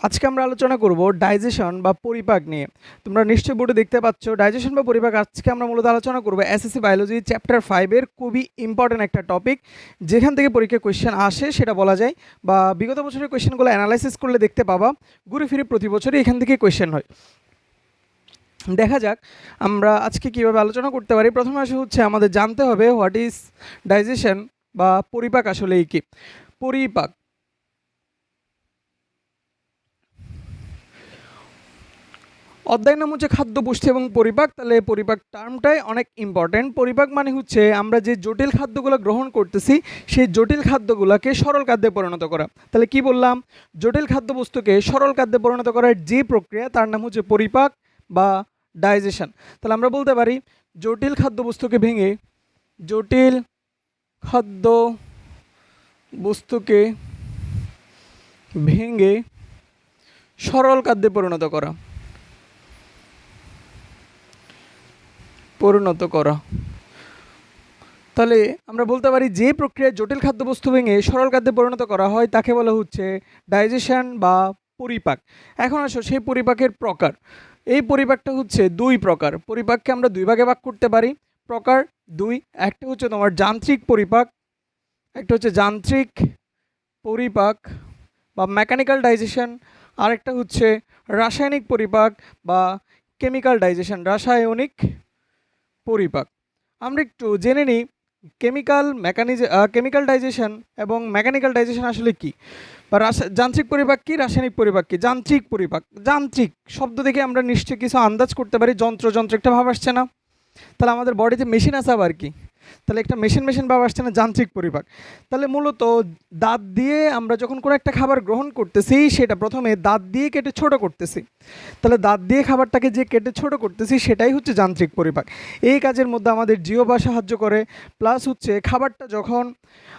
আজকে আমরা আলোচনা করব ডাইজেশন বা পরিপাক নিয়ে। তোমরা নিশ্চয়ই বোর্ডে দেখতে পাচ্ছ, ডাইজেশন বা পরিপাক আজকে আমরা মূলত আলোচনা করব এসএসসি বায়োলজি চ্যাপ্টার ফাইভের খুবই ইম্পর্ট্যান্ট একটা টপিক যেখান থেকে পরীক্ষা কোয়েশ্চেন আসে সেটা বলা যায় বা বিগত বছরের কোয়েশ্চেনগুলো অ্যানালাইসিস করলে দেখতে পাবা, ঘুরে ফিরে প্রতি বছরই এখান থেকে কোয়েশ্চেন হয়। দেখা যাক আমরা আজকে কীভাবে আলোচনা করতে পারি। প্রথমে আসে হচ্ছে আমাদের জানতে হবে হোয়াট ইজ ডাইজেশন বা পরিপাক আসলে কি? পরিপাক অধ্যায় নাম হচ্ছে খাদ্য পুষ্টি এবং পরিপাক। তাহলে পরিপাক টার্মটাই অনেক ইম্পর্ট্যান্ট পরিপাক মানে হচ্ছে আমরা যে জটিল খাদ্যগুলো গ্রহণ করতেছি, সেই জটিল খাদ্যগুলোকে সরল খাদ্যে পরিণত করা। তাহলে কি বললাম? জটিল খাদ্যবস্তুকে সরল খাদ্যে পরিণত করার যে প্রক্রিয়া, তার নাম হচ্ছে পরিপাক বা ডাইজেশন তাহলে আমরা বলতে পারি, জটিল খাদ্যবস্তুকে ভেঙে জটিল খাদ্য বস্তুকে ভেঙে সরল খাদ্যে পরিণত করা। পরিণত করা। তাহলে আমরা বলতে পারি যে প্রক্রিয়ায় জটিল খাদ্যবস্তু ভেঙে সরল খাদ্যে পরিণত করা হয়, তাকে বলা হচ্ছে ডাইজেশন বা পরিপাক। এখন আসো সেই পরিপাকের প্রকার। এই পরিপাকটা হচ্ছে দুই প্রকার। পরিপাককে আমরা দুই ভাগে ভাগ করতে পারি। প্রকার দুই, একটা হচ্ছে তোমার যান্ত্রিক পরিপাক, একটা হচ্ছে যান্ত্রিক পরিপাক বা মেকানিক্যাল ডাইজেশন আরেকটা হচ্ছে রাসায়নিক পরিপাক বা কেমিক্যাল ডাইজেশন রাসায়নিক পরিপাক। আমরা একটু জেনে নিই কেমিক্যাল মেকানিজ কেমিক্যাল ডাইজেশন এবং মেকানিক্যাল ডাইজেশন আসলে কী? বা যান্ত্রিক পরিপাক কী, রাসায়নিক পরিপাক কী? যান্ত্রিক পরিপাক, যান্ত্রিক শব্দ দেখে আমরা নিশ্চয়ই কিছু আন্দাজ করতে পারি যন্ত্র যন্ত্র একটা ভাব আসছে না। তাহলে আমাদের বডিতে মেশিন আছে আবার কি? তাহলে একটা মেশিন মেশিন ভাব আসছে না, যান্ত্রিক পরিপাক। তাহলে মূলত দাঁত দিয়ে আমরা যখন কোনো একটা খাবার গ্রহণ করতেছি, সেটা প্রথমে দাঁত দিয়ে কেটে ছোট করতেছি। তাহলে দাঁত দিয়ে খাবারটাকে যে কেটে ছোট করতেছি, সেটাই হচ্ছে যান্ত্রিক পরিপাক। এই কাজের মধ্যে আমাদের জিওবা সাহায্য করে প্লাস হচ্ছে খাবারটা যখন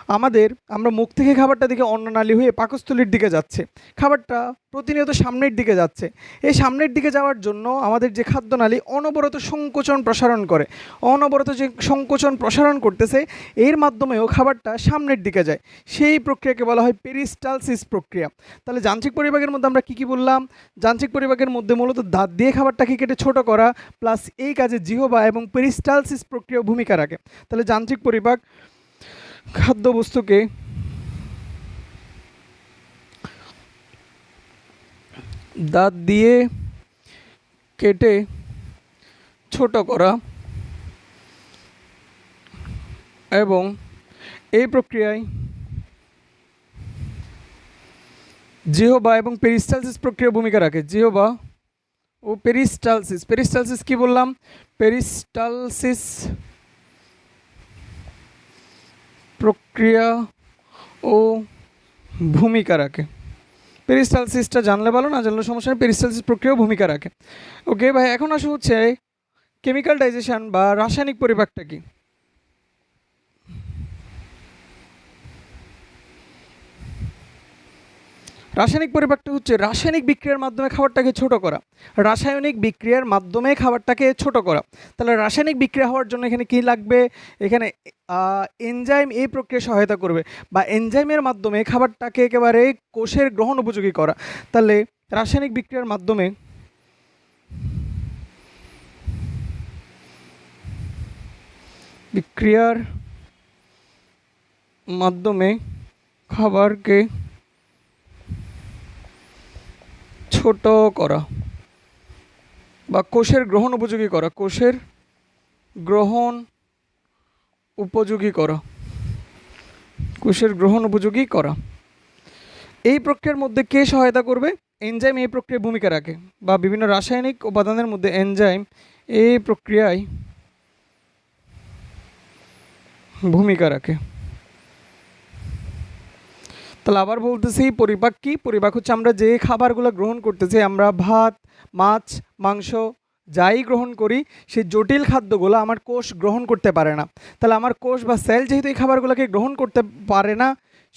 আমাদের, আমরা মুখ থেকে খাবারটা দিকে অন্ননালী হয়ে পাকস্থলীর দিকে যাচ্ছে। খাবারটা প্রতিনিয়ত সামনের দিকে যাচ্ছে। এই সামনের দিকে যাওয়ার জন্য আমাদের যে খাদ্যনালী অনবরত সংকোচন প্রসারণ করে। অনবরত যে সংকোচন প্রসারণ করতেছে, এর মাধ্যমেও খাবারটা সামনের দিকে যায়। সেই প্রক্রিয়াকে বলা হয় পেরিস্টালসিস প্রক্রিয়া। তাহলে যান্ত্রিক পরিপাকের মধ্যে আমরা কী কী বললাম? যান্ত্রিক পরিপাকের মধ্যে মূলত দাঁত দিয়ে খাবারটাকে কেটে ছোট করা প্লাস এই কাজে জিহবা এবং পেরিস্টালসিস প্রক্রিয়া ভূমিকা রাখে। তাহলে যান্ত্রিক পরিপাক খাদ্যবস্তুকে দাঁত দিয়ে কেটে ছোট করা এবং এই প্রক্রিয়ায় জিহবা এবং পেরিস্টালসিস প্রক্রিয়া ভূমিকা রাখে। জিহবা ও পেরিস্টালসিস। পেরিস্টালসিস কি বললাম? পেরিস্টালসিস প্রক্রিয়া ও ভূমিকা রাখে। পেরিস্টালসিসটা জানলে ভালো, না জানলে সমস্যা নেই। পেরিস্টালসিস প্রক্রিয়াও ভূমিকা রাখে। ওকে, ভাই, এখন আসা হচ্ছে কেমিক্যাল ডাইজেশন বা রাসায়নিক পরিপাকটা কি? রাসায়নিক পরিপাকটা হচ্ছে রাসায়নিক বিক্রিয়ার মাধ্যমে খাবারটাকে ছোট করা। রাসায়নিক বিক্রিয়ার মাধ্যমে খাবারটাকে ছোট করা। তাহলে রাসায়নিক বিক্রিয়া হওয়ার জন্য এখানে কী লাগবে? এখানে এনজাইম এই প্রক্রিয়া সহায়তা করবে বা এনজাইমের মাধ্যমে খাবারটাকে একেবারে কোষের গ্রহণ উপযোগী করা। তাহলে রাসায়নিক বিক্রিয়ার মাধ্যমে বিক্রিয়ার মাধ্যমে খাবারকে ছোট করা বা কোষের গ্রহণ উপযোগী করা, কোষের গ্রহণ উপযোগী করা, কোষের গ্রহণ উপযোগী করা। এই প্রক্রিয়ার মধ্যে কে সহায়তা করবে? এনজাইম এই প্রক্রিয়ায় ভূমিকা রাখে বা বিভিন্ন রাসায়নিক উপাদানের মধ্যে এনজাইম এই প্রক্রিয়ায় ভূমিকা রাখে। তাহলে আবার বলতেছি, পরিপাক কি? পরিপাক হচ্ছে আমরা যে খাবারগুলো গ্রহণ করতেছি, আমরা ভাত, মাছ, মাংস যাই গ্রহণ করি, সেই জটিল খাদ্যগুলো আমার কোষ গ্রহণ করতে পারে না। তাহলে আমার কোষ বা সেল যেহেতু এই খাবারগুলোকে গ্রহণ করতে পারে না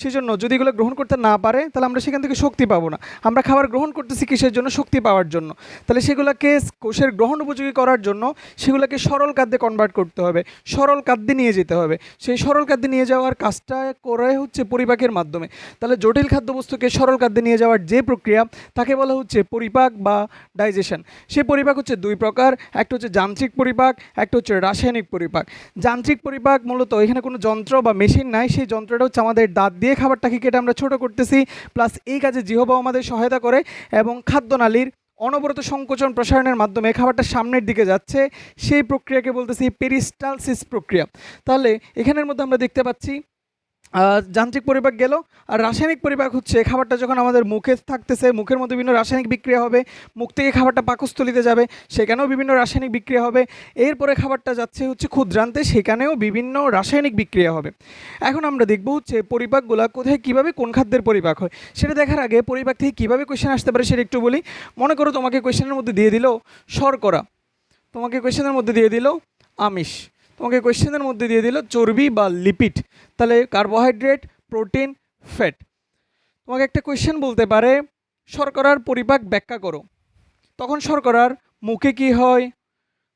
সেজন্য যদি এগুলো গ্রহণ করতে না পারে, তাহলে আমরা সেখান থেকে শক্তি পাবো না। আমরা খাবার গ্রহণ করতেছি কিসের জন্য? শক্তি পাওয়ার জন্য। তাহলে সেগুলোকে কোষের গ্রহণ উপযোগী করার জন্য সেগুলোকে সরল খাদ্যে কনভার্ট করতে হবে। সরল খাদ্যে নিয়ে যেতে হবে। সেই সরল খাদ্যে নিয়ে যাওয়ার কাজটা করে হচ্ছে পরিপাকের মাধ্যমে। তাহলে জটিল খাদ্যবস্তুকে সরল খাদ্যে নিয়ে যাওয়ার যে প্রক্রিয়া, তাকে বলা হচ্ছে পরিপাক বা ডাইজেশন সে পরিপাক হচ্ছে দুই প্রকার। একটা হচ্ছে যান্ত্রিক পরিপাক, একটা হচ্ছে রাসায়নিক পরিপাক। যান্ত্রিক পরিপাক মূলত এখানে কোনো যন্ত্র বা মেশিন নাই। সেই যন্ত্রটা হচ্ছে আমাদের দাঁত দিয়ে খাবারটাকে কেটে আমরা ছোট করতেছি প্লাস এই কাজে জিহবাও আমাদের সহায়তা করে এবং খাদ্যনালীর অনবরত সংকোচন প্রসারণের মাধ্যমে খাবারটা সামনের দিকে যাচ্ছে, সেই প্রক্রিয়াকে বলতেছি পেরিস্টালসিস প্রক্রিয়া। তাহলে এখানের মধ্যে আমরা দেখতে পাচ্ছি যান্ত্রিক পরিপাক গেল। আর রাসায়নিক পরিপাক হচ্ছে খাবারটা যখন আমাদের মুখে থাকতেছে, মুখের মধ্যে বিভিন্ন রাসায়নিক বিক্রিয়া হবে, মুখ থেকে খাবারটা পাকস্থলিতে যাবে, সেখানেও বিভিন্ন রাসায়নিক বিক্রিয়া হবে। এরপরে খাবারটা যাচ্ছে হচ্ছে ক্ষুদ্রান্তে, সেখানেও বিভিন্ন রাসায়নিক বিক্রিয়া হবে। এখন আমরা দেখব হচ্ছে পরিপাকগুলো কোথায় কীভাবে কোন খাদ্যের পরিপাক হয়। সেটা দেখার আগে পরিপাক থেকে কীভাবে কোয়েশ্চেন আসতে পারে সেটা একটু বলি। মনে করো তোমাকে কোয়েশ্চেনের মধ্যে দিয়ে দিল শর্করা। তোমাকে কোয়েশ্চেনের মধ্যে দিয়ে দিল আমিষ। তোমাকে কোয়েশ্চেনের মধ্যে দিয়ে দিল, চর্বি বা লিপিড তাহলে কার্বোহাইড্রেট প্রোটিন ফ্যাট তোমাকে একটা কোয়েশ্চেন বলতে পারে, শর্করার পরিপাক ব্যাখ্যা করো। তখন শর্করার মুখে কি হয়?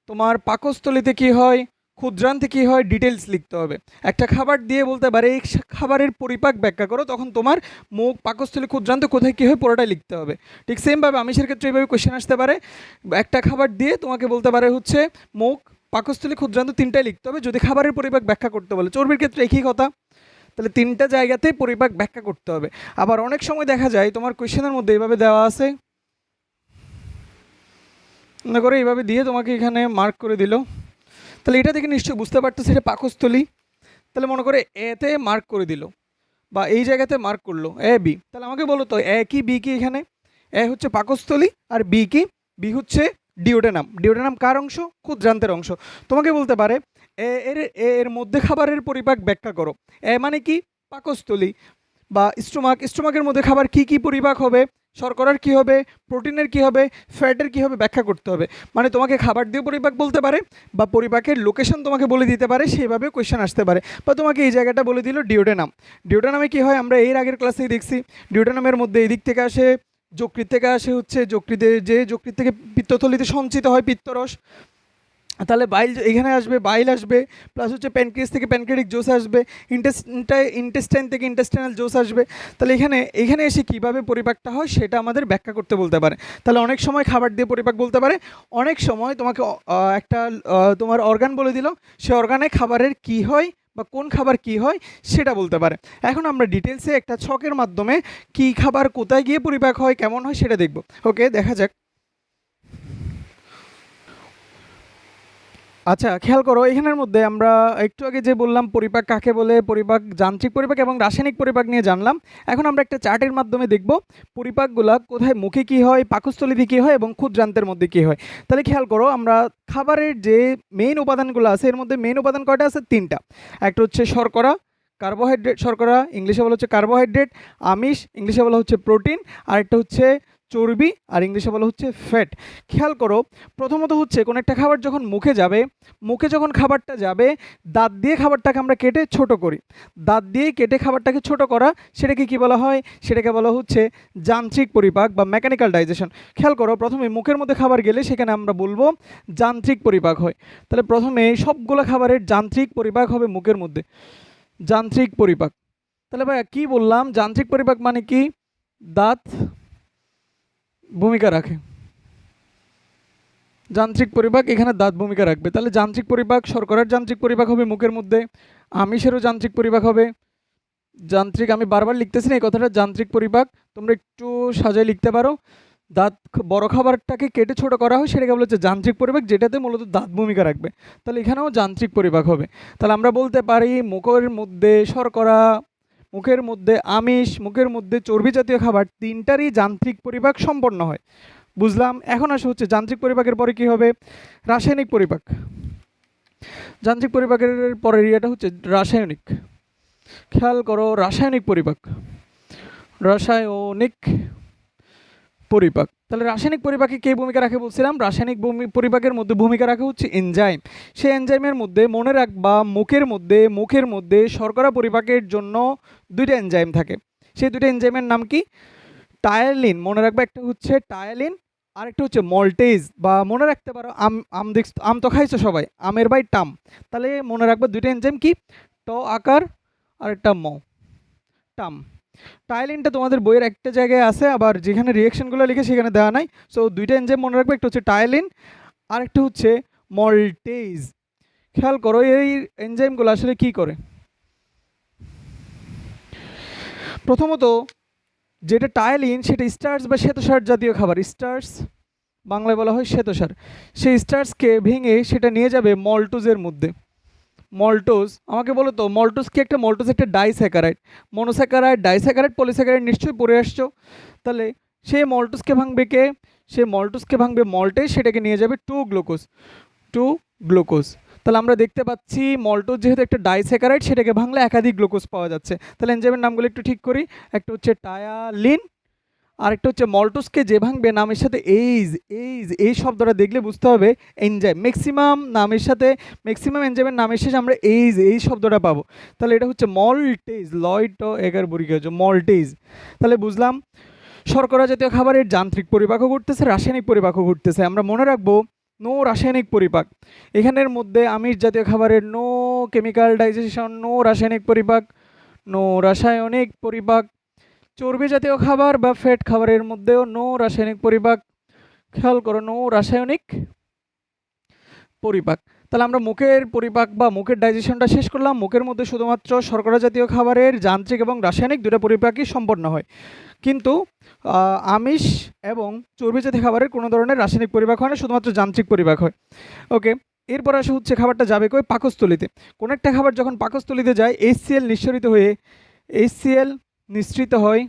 তোমার পাকস্থলিতে কি হয়? ক্ষুদ্রান্তে কী হয়? ডিটেলস লিখতে হবে। একটা খাবার দিয়ে বলতে পারে, এই খাবারের পরিপাক ব্যাখ্যা করো, তখন তোমার মুখ, পাকস্থলী, ক্ষুদ্রান্ত কোথায় কী হয় পুরোটাই লিখতে হবে। ঠিক সেমভাবে আমিষের ক্ষেত্রে এইভাবে কোয়েশ্চেন আসতে পারে। একটা খাবার দিয়ে তোমাকে বলতে পারে হচ্ছে, মুখ পাকস্থলী ক্ষুদ্রান্ত তিনটাই লিখতে হবে। যদি খাবারের পরিপাক ব্যাখ্যা করতে বলে, চর্বির ক্ষেত্রে একই কথা, তাহলে তিনটা জায়গাতে পরিপাক ব্যাখ্যা করতে হবে। আবার অনেক সময় দেখা যায়, তোমার কোয়েশ্চেনের মধ্যে এইভাবে দেওয়া আছে। মনে করে এইভাবে দিয়ে তোমাকে এখানে মার্ক করে দিল। তাহলে এটা দেখে নিশ্চয়ই বুঝতে পারতেছে, এটা পাকস্থলী। তাহলে মনে করে এতে মার্ক করে দিল, বা এই জায়গাতে মার্ক করল, এ, বি। তাহলে আমাকে বলো তো, এ কি, বি কি এখানে? এ হচ্ছে পাকস্থলী, আর বি কি? বি হচ্ছে ডিওডেনাম। ডিওডেনাম কার অংশ? ক্ষুদ্রান্তের অংশ। তোমাকে বলতে পারে এর এর মধ্যে খাবারের পরিপাক ব্যাখ্যা করো। এ মানে কি? পাকস্থলী। বা স্টোমাক। স্টোমাকের মধ্যে খাবার কি কি পরিপাক হবে? শর্করার কি হবে? প্রোটিনের কি হবে? ফ্যাটের কি হবে? ব্যাখ্যা করতে হবে। মানে তোমাকে খাবার দিয়ে পরিপাক বলতে পারে, বা পরিপাকের লোকেশন তোমাকে বলে দিতে পারে, সেইভাবে কোয়েশ্চেন আসতে পারে। বা তোমাকে এই জায়গাটা বলে দিল ডিওডেনাম। ডিওডেনামে কি হয়? আমরা এর আগের ক্লাসেই দেখছি। ডিওডেনামের মধ্যে এই দিক থেকে আসে যকৃত থেকে আসে হচ্ছে যকৃতে যে যকৃত থেকে পিত্তথলিতে সঞ্চিত হয় পিত্তরস। তাহলে বাইল এখানে আসবে, বাইল আসবে প্লাস হচ্ছে প্যানক্রিয়াস থেকে প্যানক্রিয়াটিক জোস আসবে ইন্টেস্টাই ইন্টেস্টাইন থেকে ইন্টেস্টাইনাল জোস আসবে। তাহলে এখানে এখানে এসে কীভাবে পরিপাকটা হয় সেটা আমাদের ব্যাখ্যা করতে বলতে পারে। তাহলে অনেক সময় খাবার দিয়ে পরিপাক বলতে পারে। অনেক সময় তোমাকে একটা তোমার অর্গান বলে দিল, সে অর্গানে খাবারের কি হয়? বা কোন খাবার কি হয় সেটা বলতে পারে। এখন আমরা ডিটেলসে একটা ছকের মাধ্যমে কি খাবার কোথায় গিয়ে পরিপাক হয়, কেমন হয় সেটা দেখব। ওকে দেখা যাক। আচ্ছা খেয়াল করো, এখানের মধ্যে আমরা একটু আগে যে বললাম পরিপাক কাকে বলে, পরিপাক যান্ত্রিক পরিপাক এবং রাসায়নিক পরিপাক নিয়ে জানলাম। এখন আমরা একটা চার্টের মাধ্যমে দেখব পরিপাকগুলা কোথায় মুখে কী হয়, পাকস্থলীতে কী হয় এবং ক্ষুদ্রান্তের মধ্যে কী হয়। তাহলে খেয়াল করো, আমরা খাবারের যে মেইন উপাদানগুলো আছে, এর মধ্যে মেইন উপাদান কয়টা আছে? তিনটা। একটা হচ্ছে শর্করা কার্বোহাইড্রেট শর্করা, ইংলিশে বলা হচ্ছে কার্বোহাইড্রেট আমিষ, ইংলিশে বলা হচ্ছে প্রোটিন আর একটা হচ্ছে চর্বি আর ইংলিশে বলা হচ্ছে ফ্যাট খেয়াল করো, প্রথমত হচ্ছে কোনো একটা খাবার যখন মুখে যাবে, মুখে যখন খাবারটা যাবে, দাঁত দিয়ে খাবারটাকে আমরা কেটে ছোট করি। দাঁত দিয়ে কেটে খাবারটাকে ছোট করা, সেটাকে কি বলা হয়? সেটাকে বলা হচ্ছে যান্ত্রিক পরিপাক বা মেকানিক্যাল ডাইজেশন খেয়াল করো, প্রথমে মুখের মধ্যে খাবার গেলে সেখানে আমরা বলব যান্ত্রিক পরিপাক হয়। তাহলে প্রথমে সবগুলো খাবারের যান্ত্রিক পরিপাক হবে মুখের মধ্যে। যান্ত্রিক পরিপাক। তাহলে ভাই কী বললাম? যান্ত্রিক পরিপাক মানে কি? দাঁত ভূমিকা রাখে। যান্ত্রিক পরিপাক এখানে দাঁত ভূমিকা রাখবে। তাহলে যান্ত্রিক পরিপাক শর্করার যান্ত্রিক পরিপাক হবে মুখের মধ্যে, আমিষেরও যান্ত্রিক পরিপাক হবে। যান্ত্রিক, আমি বারবার লিখতেছি না এই কথাটা, যান্ত্রিক পরিপাক, তোমরা একটু সাজায় লিখতে পারো। দাঁত বড় খাবারটাকে কেটে ছোট করা হয়, সেটাকে বলা হচ্ছে যান্ত্রিক পরিপাক, যেটাতে মূলত দাঁত ভূমিকা রাখবে। তাহলে এখানেও যান্ত্রিক পরিপাক হবে। তাহলে আমরা বলতে পারি মুখের মধ্যে শর্করা মুখের মধ্যে আমিষ, মুখের মধ্যে চর্বি জাতীয় খাবার, তিনটারই যান্ত্রিক পরিপাক সম্পন্ন হয়। বুঝলাম? এখন আসা হচ্ছে যান্ত্রিক পরিপাকের পরে কি হবে? রাসায়নিক পরিপাক। যান্ত্রিক পরিপাকের পরের ইয়েটা হচ্ছে রাসায়নিক। খেয়াল করো, রাসায়নিক পরিপাক। রাসায়নিক পরিপাক। তাহলে রাসায়নিক পরিপাকে কে ভূমিকা রাখে বলছিলাম? রাসায়নিক পরিপাকের মধ্যে ভূমিকা রাখে হচ্ছে এনজাইম সেই এনজাইমের মধ্যে মনে রাখবা মুখের মধ্যে মুখের মধ্যে শর্করা পরিপাকের জন্য দুইটা এনজাইম থাকে। সেই দুটো এনজাইমের নাম কি? টায়ালিন মনে রাখবা একটা হচ্ছে টায়ালিন আর একটা হচ্ছে মল্টেজ বা মনে রাখতে পারো, আম আম দেখ আম তো খাইছো সবাই, আমের বাই টাম। তাহলে মনে রাখবা দুইটা এনজাইম কি? ট আকার, আর একটা ম। টাম। টাইলিনটা তোমাদের বইয়ের একটা জায়গায় আছে, আবার যেখানে রিয়েকশনগুলো লিখে সেখানে দেওয়া নাই। সো দুইটা এনজাইম মনে রাখবে, একটা হচ্ছে টাইলিন আর একটা হচ্ছে মল্টেজ খেয়াল করো, এই এনজাইমগুলো আসলে কি করে? প্রথমত, যেটা টাইলিন সেটা স্টার্স বা শ্বেতসার জাতীয় খাবার। স্টার্স বাংলায় বলা হয় শ্বেতসার। সেই স্টার্সকে ভেঙে সেটা নিয়ে যাবে মল্টোজের মধ্যে। মল্টোজ, আমাকে বলো তো, মল্টোজ কি একটা মল্টোজ একটা ডাইস্যাকারাইড মনোস্যাকারাইড ডাইস্যাকারাইড পলিস্যাকারাইড নিশ্চয়ই পড়ে আসছো। তাহলে সেই মল্টোজকে ভাঙবে কে? সে মল্টোজকে ভাঙবে মল্টেজ সেটাকে নিয়ে যাবে টু গ্লুকোজ টু গ্লুকোজ। তাহলে আমরা দেখতে পাচ্ছি মল্টোজ যেহেতু একটা ডাইস্যাকারাইড সেটাকে ভাঙলে একাধিক গ্লুকোজ পাওয়া যাচ্ছে। তাহলে এনজাইমের নামগুলো একটু ঠিক করি। একটা হচ্ছে টায়ালিন আরেকটা হচ্ছে মল্টোসকে যে ভাঙবে নামের সাথে এইজ এইজ, এই শব্দটা দেখলে বুঝতে হবে, এনজাইম। ম্যাক্সিমাম নামের সাথে, ম্যাক্সিমাম এনজাইমের নামের শেষে আমরা এইজ, এই শব্দটা পাবো। তাহলে এটা হচ্ছে মল্টেজ লয়ট এগার বরিকে হচ্ছে মল্টেজ তাহলে বুঝলাম, শর্করা জাতীয় খাবারের যান্ত্রিক পরিপাকও ঘটতেছে, রাসায়নিক পরিপাকও ঘটতেছে। আমরা মনে রাখব, নো রাসায়নিক পরিপাক। এখানের মধ্যে আমিষ জাতীয় খাবারের নো কেমিক্যাল ডাইজেশন, নো রাসায়নিক পরিপাক, নো রাসায়নিক পরিপাক। চর্বি জাতীয় খাবার বা ফ্যাট খাবারের মধ্যেও নো রাসায়নিক পরিপাক। খেয়াল করো, নো রাসায়নিক পরিপাক। তাহলে আমরা মুখের পরিপাক বা মুখের ডাইজেশনটা শেষ করলাম। মুখের মধ্যে শুধুমাত্র শর্করা জাতীয় খাবারের যান্ত্রিক এবং রাসায়নিক দুটো পরিপাকই সম্পন্ন হয়। কিন্তু আমিষ এবং চর্বি জাতীয় খাবারের কোনো ধরনের রাসায়নিক পরিপাক হয় না, শুধুমাত্র যান্ত্রিক পরিপাক হয়। ওকে, এরপর আসে হচ্ছে খাবারটা যাবে কই? পাকস্থলিতে। কোনো একটা খাবার যখন পাকস্থলিতে যায় এইচসিএল নিঃসরিত হয়ে এইচসিএল নিঃসৃত হয়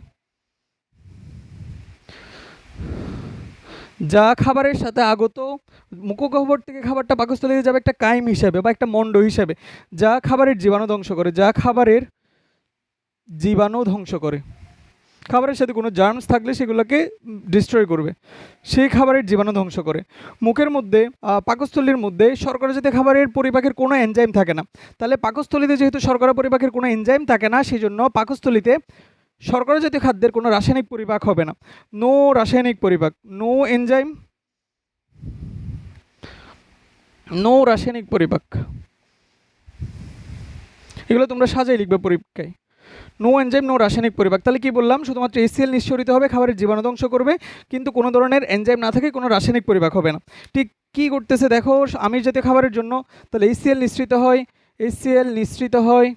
যা খাবারের সাথে আগত মুখগহ্বর থেকে খাবারটা পাকস্থলে যাবে একটা কাইম হিসাবে বা একটা মণ্ড হিসাবে। যা খাবারের জীবাণু ধ্বংস করে, যা খাবারের জীবাণু ধ্বংস করে। খাবারের সাথে কোনো জার্মস থাকলে সেগুলোকে ডিস্ট্রয় করবে। সেই খাবারের জীবাণু ধ্বংস করে। মুখের মধ্যে পাকস্থলীর মধ্যে শর্করা জাতীয় খাবারের পরিপাকের কোনো এনজাইম থাকে না। তাহলে পাকস্থলীতে যেহেতু শর্করা পরিপাকের কোনো এনজাইম থাকে না সেই জন্য পাকস্থলীতে শর্করা জাতীয় খাদ্যের কোনো রাসায়নিক পরিপাক হবে না। নো রাসায়নিক পরিপাক। নো এনজাইম নো রাসায়নিক পরিপাক। এগুলো তোমরা সাজাই লিখবে পরীক্ষায়। নো এনজাইম নো রাসায়নিক পরিপাক তাহলে কি বললাম? শুধুমাত্র এসিএল নিঃসরিত হবে, খাবারের জীবাণু ধ্বংস করবে, কিন্তু কোনো ধরনের এনজাইম না থাকে কোনো রাসায়নিক পরিপাক হবে না। ঠিক কি করতেছে দেখো, আমিষ জাতীয় খাবারের জন্য, তাহলে এসিএল নিঃসৃত হয় এসিএল নিঃসৃত হয়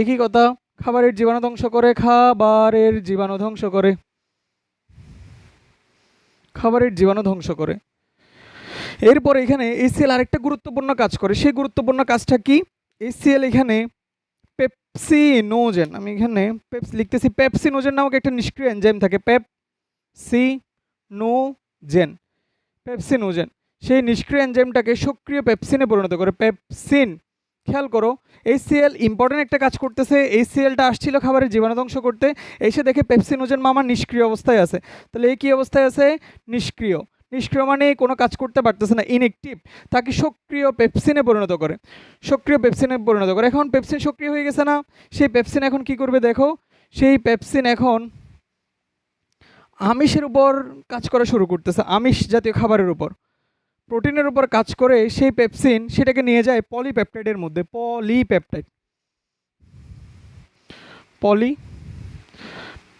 একই কথা, খাবারের জীবাণু ধ্বংস করে, খাবারের জীবাণু ধ্বংস করে। খাবারের জীবাণু ধ্বংস করে। এরপর এখানে এসিএল আরেকটা গুরুত্বপূর্ণ কাজ করে। সেই গুরুত্বপূর্ণ কাজটা কি? এসিএল এখানে পেপসিনোজেন আমি এখানে পেপস লিখতেছি পেপসিনোজেন নামক একটা নিষ্ক্রিয় এনজাইম থাকে। পেপসিনোজেন পেপসিনোজেন সেই নিষ্ক্রিয় এনজাইমটাকে সক্রিয় পেপসিনে পরিণত করে। পেপসিন খেয়াল করো এইচসিএল ইম্পর্টেন্ট একটা কাজ করতেছে। এইচসিএলটা আসছিল খাবারের জীবাণু ধ্বংস করতে। এসে দেখে পেপসিনোজেন মামা নিষ্ক্রিয় অবস্থায় আছে। তাহলে এই কী অবস্থায় আছে? নিষ্ক্রিয়। নিষ্ক্রিয় মানে কোনো কাজ করতে পারতেছে না ইনএক্টিভ তাকে সক্রিয় পেপসিনে পরিণত করে। সক্রিয় পেপসিনে পরিণত করে। এখন পেপসিন সক্রিয় হয়ে গেছে না, সেই পেপসিন এখন কি করবে দেখো, সেই পেপসিন এখন আমিষের উপর কাজ করা শুরু করতেছে, আমিষ জাতীয় খাবারের উপর। প্রোটিনের উপর কাজ করে সেই পেপসিন সেটাকে নিয়ে যায় পলিপেপটাইডের মধ্যে পলিপেপটাইড পলি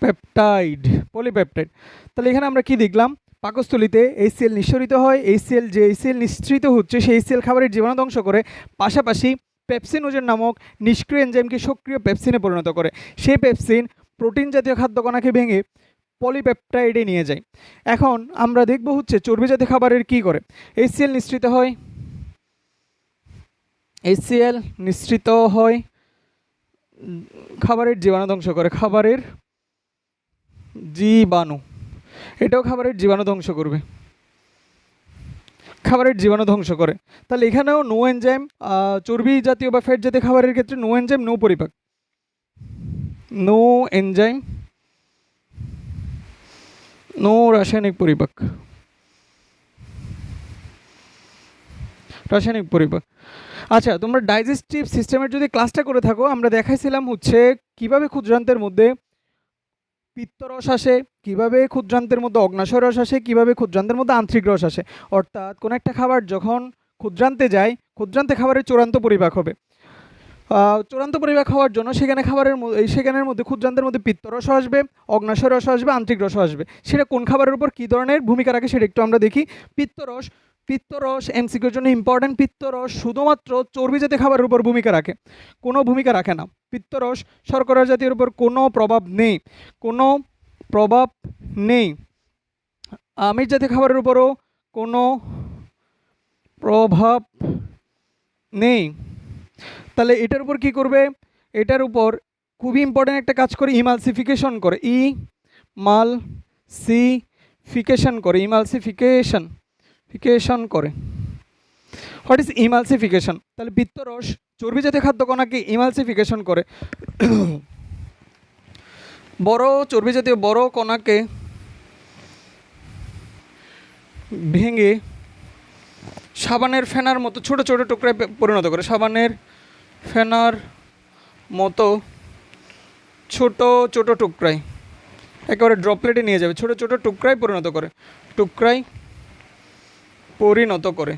পেপটাইড পলিপেপটাইড তাহলে এখানে আমরা কি দেখলাম? পাকস্থলিতে এইচসিএল নিঃসরিত হয় এইচসিএল যে এইচসিএল নিঃসৃত হচ্ছে সেই এইচসিএল খাবারের জীবাণু ধ্বংস করে। পাশাপাশি পেপসিনোজেন নামক নিষ্ক্রিয় এনজাইমকে সক্রিয় পেপসিনে পরিণত করে। সেই পেপসিন প্রোটিন জাতীয় খাদ্যকণাকে ভেঙে পলিপেপটাইডে নিয়ে যায়। এখন আমরা দেখব হচ্ছে চর্বি জাতীয় খাবারের কি করে। এইচসিএল নিঃসৃত হয় এইচসিএল নিঃসৃত হয় খাবারের জীবাণু ধ্বংস করে। খাবারের জীবাণু। এটাও খাবারের জীবাণু ধ্বংস করবে। খাবারের জীবাণু ধ্বংস করে। তাহলে এখানেও নো এনজাইম চর্বি জাতীয় বা ফ্যাট জাতীয় খাবারের ক্ষেত্রে নো এনজাইম নো পরিপাক। নো এনজাইম নো রাসায়নিক পরিপাক। রাসায়নিক পরিপাক। আচ্ছা তোমরা ডাইজেস্টিভ সিস্টেমের যদি ক্লাসটা করে থাকো, আমরা দেখাইছিলাম হচ্ছে কীভাবে ক্ষুদ্রান্তের মধ্যে পিত্তরস আসে, কীভাবে ক্ষুদ্রান্তের মধ্যে অগ্নাশয় রস আসে, কীভাবে ক্ষুদ্রান্তের মধ্যে আন্তরিক রস আসে। অর্থাৎ কোনো একটা খাবার যখন ক্ষুদ্রান্তে যায়, ক্ষুদ্রান্তে খাবারের চূড়ান্ত পরিপাক হবে। চূড়ান্ত পরিপাক হওয়ার জন্য সেখানে খাবারের এই সেখানের মধ্যে ক্ষুদ্রান্তের মধ্যে পিত্তরসও আসবে, অগ্নাশয় রস আসবে, আন্তরিক রস আসবে। সেটা কোন খাবারের উপর কী ধরনের ভূমিকা রাখে সেটা একটু আমরা দেখি। পিত্তরস পিত্তরস, এমসিকিউর জন্য ইম্পর্ট্যান্ট পিত্তরস শুধুমাত্র চর্বি জাতীয় খাবারের উপর ভূমিকা রাখে। কোনো ভূমিকা রাখে না। পিত্তরস শর্করা জাতীয়ের উপর কোনো প্রভাব নেই। কোনো প্রভাব নেই। আমিষ জাতীয় খাবারের উপরও কোনো প্রভাব নেই। তাহলে এটার উপর কি করবে? এটার উপর খুবই ইম্পর্ট্যান্ট একটা কাজ করে ইমালসিফিকেশন করে। ই মাল সি ফিকেশন করে ইমালসিফিকেশন ফিকেশন করে। হোয়াট ইজ ইমালসিফিকেশন তাহলে পিত্তরস চর্বি জাতীয় খাদ্য কণাকে ইমালসিফিকেশন করে। বড় চর্বি জাতীয় বড় কণাকে ভেঙে সাবানের ফেনার মতো ছোট ছোট টুকরায় পরিণত করে। সাবানের ফেনার মতো ছোট ছোট টুকরায়। একেবারে ড্রপলেটে নিয়ে যাবে। ছোট ছোট টুকরায় পরিণত করে। টুকরায় পরিণত করে।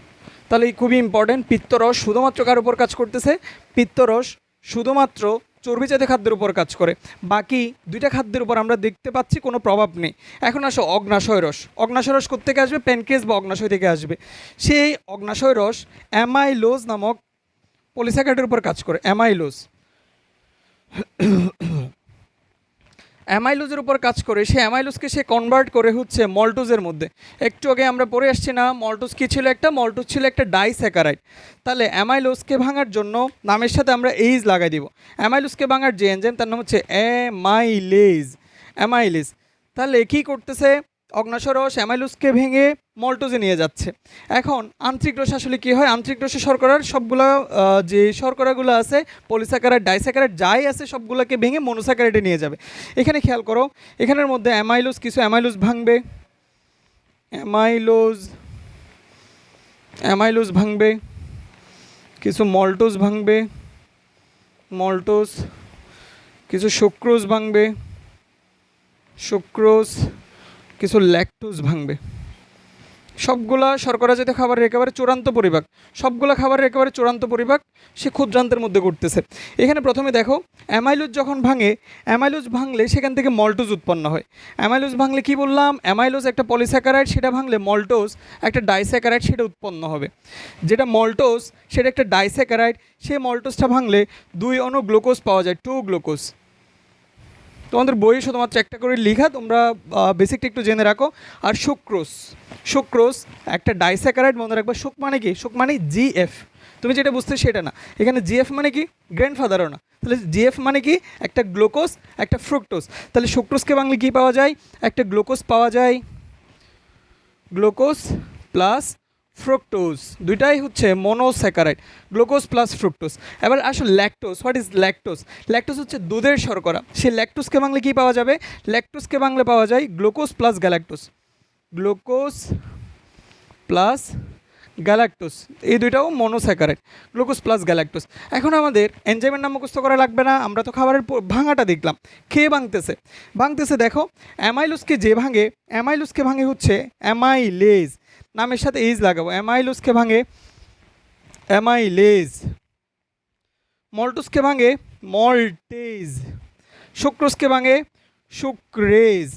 তাহলে এই খুবই ইম্পর্টেন্ট পিত্তরস শুধুমাত্র কার উপর কাজ করতেছে? পিত্তরস শুধুমাত্র চর্বি জাতীয় খাদ্যের উপর কাজ করে। বাকি দুইটা খাদ্যের উপর আমরা দেখতে পাচ্ছি, কোনো প্রভাব নেই। এখন আসো অগ্নাশয় রস। অগ্নাশয় রস থেকে আসবে? প্যানকেস বা অগ্নাশয় থেকে আসবে। সেই অগ্নাশয় রস অ্যামাইলোজ নামক পলিস্যাকার্ডের উপর কাজ করে। অ্যামাইলোজ। অ্যামাইলোজের উপর কাজ করে, সে অ্যামাইলুজকে সে কনভার্ট করে হচ্ছে মল্টোজের মধ্যে। একটু আগে আমরা পড়ে আসছি না, মল্টোজ কী ছিল একটা? মল্টোজ ছিল একটা ডাইস্যাকারাইড তাহলে অ্যামাইলুজকে ভাঙার জন্য নামের সাথে আমরা এইজ লাগাই দিব। অ্যামাইলুজকে ভাঙার যে এনজেম তার নাম হচ্ছে অ্যামাইলেজ। অ্যামাইলেজ। তাহলে কী করতেছে? অগ্নাশরস অ্যামাইলোজকে ভেঙে মল্টোজে নিয়ে যাচ্ছে। এখন আন্তরিক রস আসলে কী হয়? আন্তরিক রসে শর্করার সবগুলো যে শর্করাগুলো আছে পলিস্যাকারাইড ডাইস্যাকারাইড যাই আছে, সবগুলোকে ভেঙে মনোস্যাকারাইডে নিয়ে যাবে। এখানে খেয়াল করো, এখানের মধ্যে অ্যামাইলোজ কিছু অ্যামাইলোজ ভাঙবে। অ্যামাইলোজ অ্যামাইলোজ ভাঙবে। কিছু মল্টোজ ভাঙবে। মল্টোজ, কিছু সুক্রোজ ভাঙবে। সুক্রোজ কিছু ল্যাকটোজ ভাঙবে। সবগুলা শর্করা জাতীয় খাবারের একেবারে চূড়ান্ত পরিপাক। সবগুলা খাবারের একেবারে চূড়ান্ত পরিপাক সে ক্ষুদ্রান্তের মধ্যে করতেছে এখানে প্রথমে দেখো অ্যামাইলোজ যখন ভাঙে অ্যামাইলোজ ভাঙলে সেখান থেকে মল্টোজ উৎপন্ন হয়। অ্যামাইলোজ ভাঙলে কি বললাম? অ্যামাইলোজ একটা পলিস্যাকারাইড সেটা ভাঙলে মল্টোজ একটা ডাইস্যাকারাইড সেটা উৎপন্ন হবে। যেটা মল্টোজ সেটা একটা ডাইস্যাকারাইড সেই মল্টোজটা ভাঙলে দুই অণু গ্লুকোজ পাওয়া যায় টু গ্লুকোজ তোমাদের বই শুধুমাত্র একটা করে লিখা, তোমরা বেসিকটা একটু জেনে রাখো। আর সুক্রোজ সুক্রোজ, একটা ডাইস্যাকারাইড মনে রাখবে, সুক মানে কি? সুক মানে জিএফ তুমি যেটা বুঝতে সেটা না। এখানে জিএফ মানে কি? গ্র্যান্ডফাদারও না। তাহলে জিএফ মানে কি? একটা গ্লুকোজ একটা ফ্রুক্টোজ তাহলে সুক্রোজকে বাংলা কী পাওয়া যায়? একটা গ্লুকোজ পাওয়া যায়। গ্লুকোজ প্লাস ফ্রুক্টোজ দুইটাই হচ্ছে মনোস্যাকারাইড গ্লুকোজ প্লাস ফ্রুক্টোজ এবার আসলে lactose what is lactose lactose হচ্ছে দুধের শর্করা। সেই ল্যাকটোজকে বাংলা কী পাওয়া যাবে? ল্যাকটোজকে বাংলা পাওয়া যায় glucose plus galactose glucose plus galactose এই দুইটাও মনোস্যাকারাইড গ্লুকোজ প্লাস গ্যালাক্টোজ এখন আমাদের এনজাইমের নাম মুখস্থ করা লাগবে না, আমরা তো খাবারের ভাঙাটা দেখলাম। খেয়ে ভাঙতেছে? ভাঙতেছে দেখো অ্যামাইলুসকে যে ভাঙে অ্যামাইলুসকে ভাঙে হচ্ছে অ্যামাইলেজ নামের সাথে এইজ লাগাবো। অ্যামাইলুসকে ভাঙে? অ্যামাইলেজ মল্টুসকে ভাঙে? মল্টেজ সুক্রোজকে ভাঙে? সুক্রেজ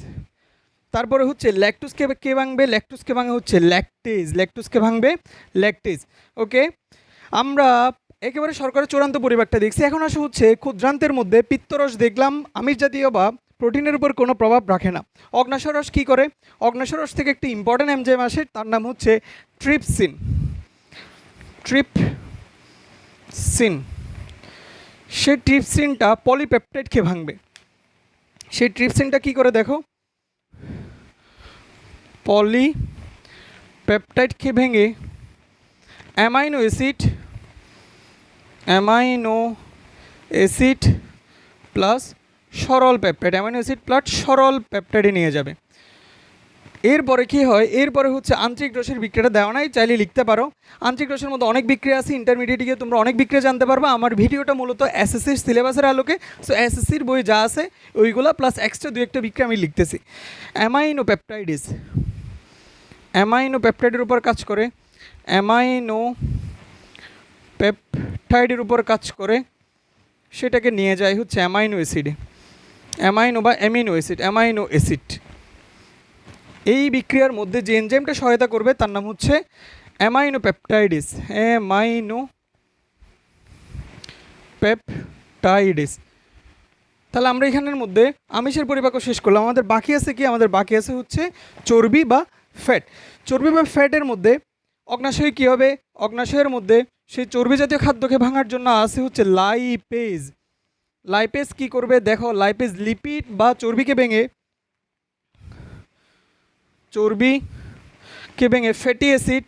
তারপরে হচ্ছে ল্যাকটুসকে কে ভাঙবে? ল্যাকটুসকে ভাঙে হচ্ছে ল্যাকটেজ ল্যাকটুসকে ভাঙবে? ল্যাকটেজ ওকে আমরা একেবারে সরকারের চূড়ান্ত পরিবারটা দেখছি। এখন আসা হচ্ছে ক্ষুদ্রান্তের মধ্যে পিত্তরস দেখলাম, আমিষ জাতীয় বা প্রোটিনের উপর কোনো প্রভাব রাখে না। অগ্নাশরস কী করে? অগ্নাশরস থেকে একটি ইম্পর্ট্যান্ট এমজেম আসে, তার নাম হচ্ছে ট্রিপসিন ট্রিপসিন সে ট্রিপসিনটা পলিপেপটাইডকে ভাঙবে। সেই ট্রিপসিনটা কী করে দেখো? পলি পেপটাইডকে ভেঙে amino acid amino acid plus সরল পেপটাইড অ্যামাইনো অ্যাসিড প্লাট সরল পেপটাইডে নিয়ে যাবে। এরপরে কি হয়? এরপরে হচ্ছে আন্তরিক রসের বিক্রিয়াটা দেওয়া নাই, চাইলে লিখতে পারো। আন্তরিক রসের মধ্যে অনেক বিক্রিয়া আছে ইন্টারমিডিয়েটে গিয়ে তোমরা অনেক বিক্রিয়া জানতে পারবা। আমার ভিডিওটা মূলত এসএসসির সিলেবাসের আলোকে। সো এসএসসির বই যা আছে, ওইগুলো প্লাস এক্সট্রা দু একটা বিক্রিয়া আমি লিখতেছি। অ্যামাইনো পেপটাইডিস অ্যামাইনো পেপটাইডের উপর কাজ করে। অ্যামাইনো পেপটাইডের উপর কাজ করে। সেটাকে নিয়ে যায় হচ্ছে অ্যামাইনো অ্যাসিডে অ্যামাইনো বা অ্যামিনো অ্যাসিড, অ্যামাইনো অ্যাসিড। এই বিক্রিয়ার মধ্যে যে এনজাইমটা সহায়তা করবে, তার নাম হচ্ছে অ্যামাইনো পেপটাইডিস অ্যামাইনো পেপটাইডিস। তাহলে আমরা এখানের মধ্যে আমিষের পরিপাকও শেষ করলাম। আমাদের বাকি আছে কি? আমাদের বাকি আছে হচ্ছে চর্বি বা ফ্যাট। চর্বি বা ফ্যাটের মধ্যে অগ্নাশয় কী হবে? অগ্নাশয়ের মধ্যে সেই চর্বি জাতীয় খাদ্যকে ভাঙার জন্য আছে হচ্ছে লাইপেজ। লাইপেজ কি করবে? দেখো লাইপেজ লিপিড বা চর্বিকে ভেঙে চর্বিকে ভেঙে ফ্যাটি অ্যাসিড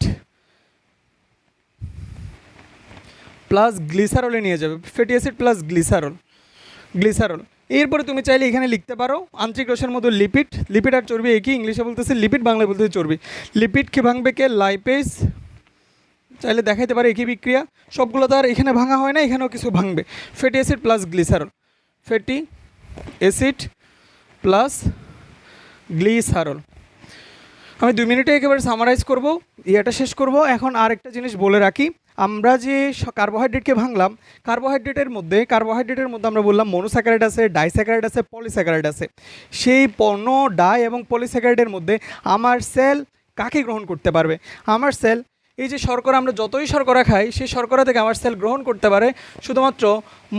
প্লাস গ্লিসারলে নিয়ে যাবে। Fatty acid plus glycerol glycerol এরপরে তুমি চাইলে এখানে লিখতে পারো, আন্তরিক রসের মতো লিপিড লিপিড আর চর্বি একই, ইংলিশে বলতেছে লিপিড বাংলায় বলতেছে চর্বি। লিপিড কি ভাঙবে কে? লাইপেজ চাইলে দেখাইতে পারে একই বিক্রিয়া। সবগুলো তো আর এখানে ভাঙা হয় না, এখানেও কিছু ভাঙবে। Fatty acid plus glycerol. Fatty acid plus glycerol. আমি দুই মিনিটে একেবারে সামারাইজ করব, ইয়েটা শেষ করব। এখন আরেকটা জিনিস বলে রাখি, আমরা যে কার্বোহাইড্রেটকে ভাঙলাম কার্বোহাইড্রেটের মধ্যে কার্বোহাইড্রেটের মধ্যে আমরা বললাম মনোস্যাকারাইড আছে ডাইস্যাকারাইড আছে পলিস্যাকারাইড আছে। সেই পণ্য ডাই এবং পলিস্যাকারাইডের মধ্যে আমার সেল কাকে গ্রহণ করতে পারবে? আমার সেল এই যে শর্করা, আমরা যতই শর্করা খাই, সেই শর্করা থেকে আমার সেল গ্রহণ করতে পারে শুধুমাত্র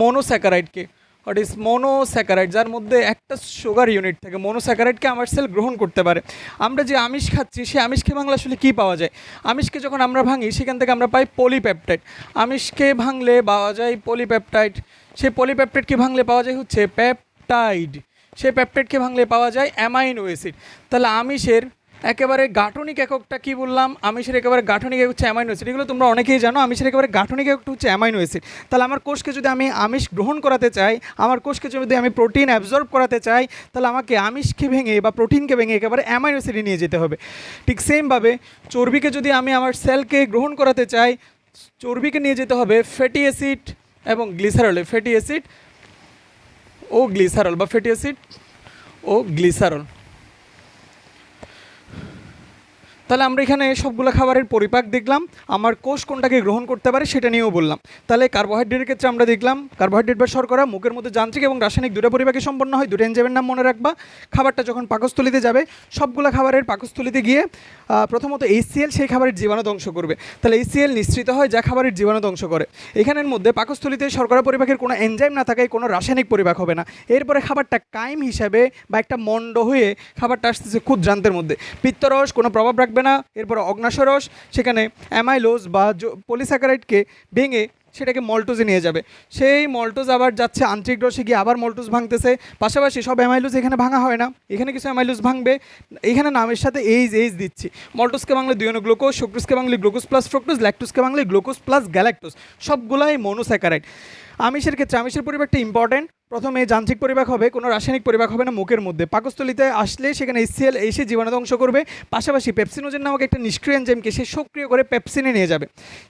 মনোস্যাকারাইডকে হোয়াট ইজ মনোস্যাকারাইড যার মধ্যে একটা সুগার ইউনিট থাকে মনোস্যাকারাইডকে আমার সেল গ্রহণ করতে পারে। আমরা যে আমিষ খাচ্ছি, সেই আমিষকে ভাঙলে আসলে কী পাওয়া যায়? আমিষকে যখন আমরা ভাঙি, সেখান থেকে আমরা পাই পলিপেপটাইড আমিষকে ভাঙলে পাওয়া যায় পলিপেপটাইড সেই পলিপেপটাইডকে ভাঙলে পাওয়া যায় হচ্ছে পেপটাইড সেই পেপটাইডকে ভাঙলে পাওয়া যায় অ্যামাইনো অ্যাসিড তাহলে আমিষের একেবারে গাঠনিক এককটা কি বললাম? আমিষের একেবারে গাঠনিক একক হচ্ছে অ্যামাইনো অ্যাসিড এগুলো তোমরা অনেকেই জানো, আমিষের একেবারে গাঠনিক এককটা হচ্ছে অ্যামাইনো অ্যাসিড তাহলে আমার কোষকে যদি আমি আমিষ গ্রহণ করাতে চাই, আমার কোষকে যদি আমি প্রোটিন অ্যাবজর্ব করাতে চাই, তাহলে আমাকে আমিষকে ভেঙে বা প্রোটিনকে ভেঙে একেবারে অ্যামাইনো অ্যাসিডে নিয়ে যেতে হবে। ঠিক সেমভাবে চর্বিকে যদি আমি আমার সেলকে গ্রহণ করাতে চাই, চর্বিকে নিয়ে যেতে হবে ফ্যাটি অ্যাসিড এবং গ্লিসারলে ফ্যাটি অ্যাসিড ও গ্লিসারল বা ফ্যাটি অ্যাসিড ও গ্লিসারল তাহলে আমরা এখানে সবগুলো খাবারের পরিপাক দেখলাম। আমার কোষ কোনটাকে গ্রহণ করতে পারে সেটা নিয়েও বললাম। তাহলে কার্বোহাইড্রেটের ক্ষেত্রে আমরা দেখলাম কার্বোহাইড্রেট বা শর্করা মুখের মধ্যে যান্ত্রিক এবং রাসায়নিক দুটো পরিপাকে সম্পন্ন হয়, দুটো এনজাইমের নাম মনে রাখবা। খাবারটা যখন পাকস্থলিতে যাবে, সবগুলো খাবারের পাকস্থলিতে গিয়ে প্রথমত এইচসিএল সেই খাবারের জীবাণু ধ্বংস করবে। তাহলে এইচসিএল নিঃসৃত হয় যা খাবারের জীবাণু ধ্বংস করে। এখানের মধ্যে পাকস্থলিতে শর্করা পরিপাকের কোনো এনজাইম না থাকায় কোনো রাসায়নিক পরিপাক হবে না। এরপরে খাবারটা কাইম হিসাবে বা একটা মন্ড হয়ে খাবারটা আসতেছে ক্ষুদ্রান্তের মধ্যে। পিত্তরস কোনো প্রভাব রাখবে না। এরপর অগ্নাশরস, সেখানে অ্যামাইলোজ বা পলিস্যাকারাইডকে ভেঙে সেটাকে মল্টোজে নিয়ে যাবে। সেই মল্টোজ আবার যাচ্ছে আন্তরিক রসে, গিয়ে আবার মল্টোজ ভাঙতেছে। পাশাপাশি সব অ্যামাইলোজ এখানে ভাঙা হয় না। এখানে কিছু অ্যামাইলোজ ভাঙবে। এখানে নামের সাথে এইজ এইজ দিচ্ছি। মল্টোজকে ভাঙলে দুইনো গ্লুকোজ সুক্রোজকে ভাঙলে গ্লুকোজ প্লাস ফ্রুক্টোজ ল্যাকটোজকে ভাঙলে গ্লুকোজ প্লাস গ্যালাক্টোজ সবগুলাই মনোস্যাকারাইড আমিষের ক্ষেত্রে আমিষের পরিবারটা ইম্পর্টেন্ট প্রথমে যান্ত্রিক পরিপাক হবে, কোনো রাসায়নিক পরিপাক হবে না মুখের মধ্যে। পাকস্থলিতে আসলে সেখানে এসিএল এসে জীবাণু ধ্বংস করবে। পাশাপাশি পেপসিনোজেন নামক একটা নিষ্ক্রিয় এনজাইমকে সে সক্রিয় করে পেপসিনে নিয়ে যাবে।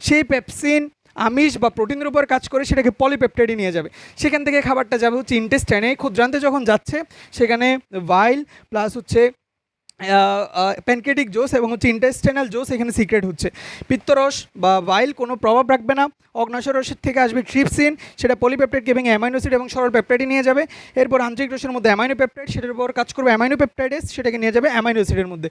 সেই পেপসিন আমিষ বা প্রোটিনের উপর কাজ করে সেটাকে পলিপেপটাইডে নিয়ে যাবে। সেখান থেকে খাবারটা যাবে হচ্ছে ইন্টেস্টাইনে ক্ষুদ্রান্তে যখন যাচ্ছে, সেখানে ভাইল প্লাস হচ্ছে প্যানকেটিক জোস এবং হচ্ছে ইন্টেস্টাইনাল জোস এখানে সিক্রেট হচ্ছে। পিত্তরস বা ভাইল কোনো প্রভাব রাখবে না। অগ্নাশয় রসের থেকে আসবে ট্রিপসিন সেটা পলিপেপটাইডকে ভেঙে অ্যামাইনোসিড এবং সরল পেপটাইডে নিয়ে যাবে। এরপর আন্তরিক রসের মধ্যে অ্যামাইনো পেপটাইড সেটার উপর কাজ করবে অ্যামাইনো পেপটাইডেস সেটাকে নিয়ে যাবে অ্যামাইনোসিডের মধ্যে।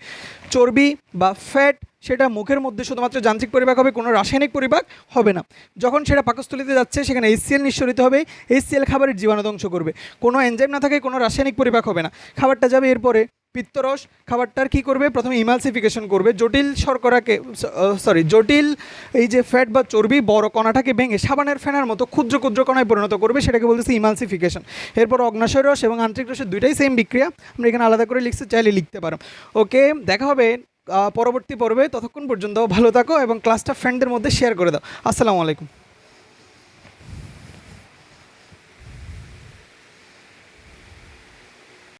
চর্বি বা ফ্যাট সেটা মুখের মধ্যে শুধুমাত্র যান্ত্রিক পরিপাক হবে, কোনো রাসায়নিক পরিপাক হবে না। যখন সেটা পাকস্থলিতে যাচ্ছে, সেখানে এইচসিএল নিঃসরিত হবে। এইচসিএল খাবারের জীবাণু ধ্বংস করবে। কোনো এনজাইম না থাকে কোনো রাসায়নিক পরিপাক হবে না। খাবারটা যাবে এরপরে পিত্তরস খাবারটার কি করবে? প্রথমে ইমালসিফিকেশন করবে। জটিল শর্করাকে সরি জটিল এই যে ফ্যাট বা চর্বি বড় কণাটাকে ভেঙে সাবানের ফেনার মতো ক্ষুদ্র ক্ষুদ্র কণায় পরিণত করবে, সেটাকে বলতেছে ইমালসিফিকেশন এরপর অগ্নাশয় রস এবং আন্তরিক রসের দুইটাই সেম বিক্রিয়া। আমরা এখানে আলাদা করে লিখতে চাইলে লিখতে পারো। ওকে দেখা হবে পরবর্তী পর্বে। ততক্ষণ পর্যন্ত ভালো থাকো এবং ক্লাসটা ফ্রেন্ডদের মধ্যে শেয়ার করে দাও। আসসালামু আলাইকুম।